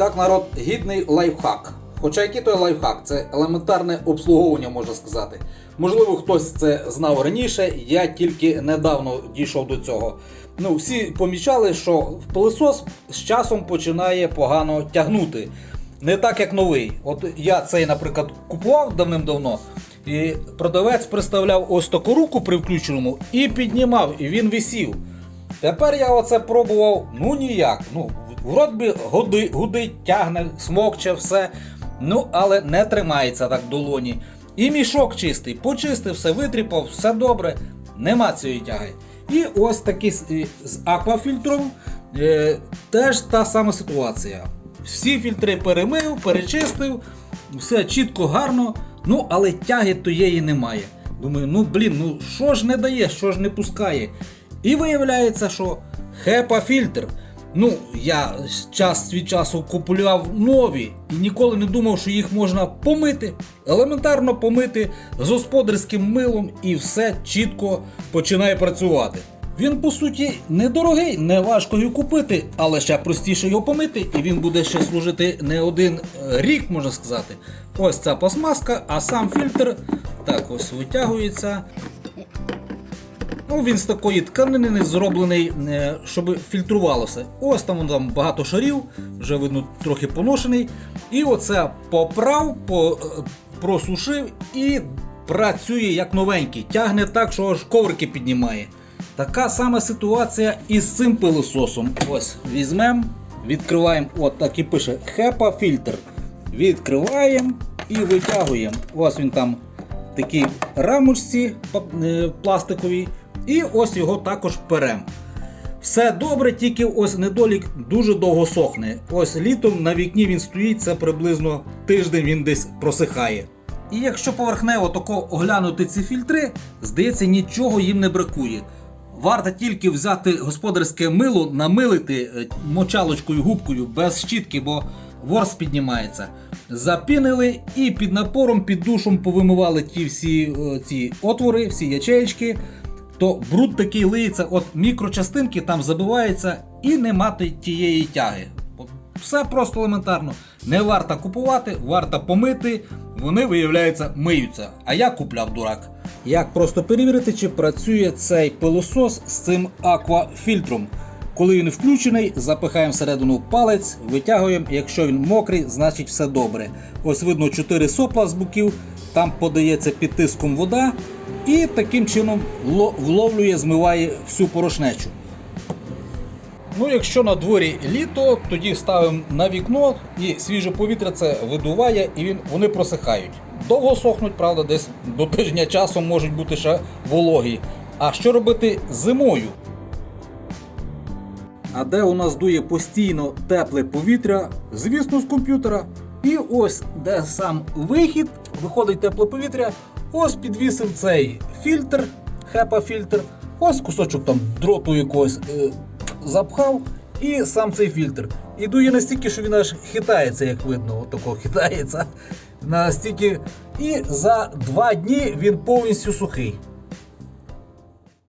Так, народ, гідний лайфхак. Хоча який той лайфхак, це елементарне обслуговування, можна сказати. Можливо, хтось це знав раніше, я тільки недавно дійшов до цього. Ну, всі помічали, що пилосос з часом починає погано тягнути. Не так, як новий. От я цей, наприклад, купував давним-давно, і продавець приставляв ось таку руку при включеному і піднімав, і він висів. Тепер я оце пробував, ну ніяк. Ну, вроді би гуди, гудить, тягне, смокче, все. Ну, але не тримається так в долоні. І мішок чистий, почистив все, витріпав, все добре, нема цієї тяги. І ось такий з, аквафільтром е, теж та сама ситуація. Всі фільтри перемив, перечистив, все чітко, гарно, ну але тяги тієї немає. Думаю, ну блін, ну що ж не дає, що ж не пускає. І виявляється, що хепа фільтр. Ну, я час від часу купував нові і ніколи не думав, що їх можна помити. Елементарно помити з господарським милом і все чітко починає працювати. Він, по суті, недорогий, не важко його купити, але ще простіше його помити, і він буде ще служити не один е, рік, можна сказати. Ось ця пластмаска, а сам фільтр так ось витягується. Ну, він з такої тканини зроблений, е, щоб фільтрувалося. Ось там, там багато шарів, вже видно трохи поношений. І оце поправ, по, е, просушив і працює як новенький. Тягне так, що аж коврики піднімає. Така сама ситуація і з цим пилососом. Ось візьмемо, відкриваємо, от так і пише HEPA фільтр. Відкриваємо і витягуємо. Ось він там в такій рамочці е, пластиковій. І ось його також перем. Все добре, тільки ось недолік дуже довго сохне. Ось літом на вікні він стоїть, це приблизно тиждень він десь просихає. І якщо поверхнево тако оглянути ці фільтри, здається, нічого їм не бракує. Варто тільки взяти господарське мило, намилити е, мочалочкою, губкою без щітки, бо ворс піднімається. Запінили і під напором, під душом повимивали ті всі е, ці отвори, всі ячеєчки то бруд такий лиється, от мікрочастинки там забиваються і не мати тієї тяги. Все просто елементарно. Не варто купувати, варто помити, вони, виявляється, миються. А я купляв дурак. Як просто перевірити, чи працює цей пилосос з цим аквафільтром? Коли він включений, запихаємо всередину палець, витягуємо. Якщо він мокрий, значить все добре. Ось видно 4 сопла з боків, там подається під тиском вода, і таким чином вловлює, змиває всю порошнечу. Ну, якщо на дворі літо, тоді ставимо на вікно і свіже повітря це видуває і він, вони просихають. Довго сохнуть, правда, десь до тижня часу можуть бути ще вологі. А що робити зимою? А де у нас дує постійно тепле повітря, звісно, з комп'ютера. І ось де сам вихід, виходить тепле повітря. Ось підвісив цей фільтр, хепа фільтр, ось кусочок там дроту якогось е, запхав, і сам цей фільтр. І дує настільки, що він аж хитається, як видно, отако хитається. Настільки. І за два дні він повністю сухий.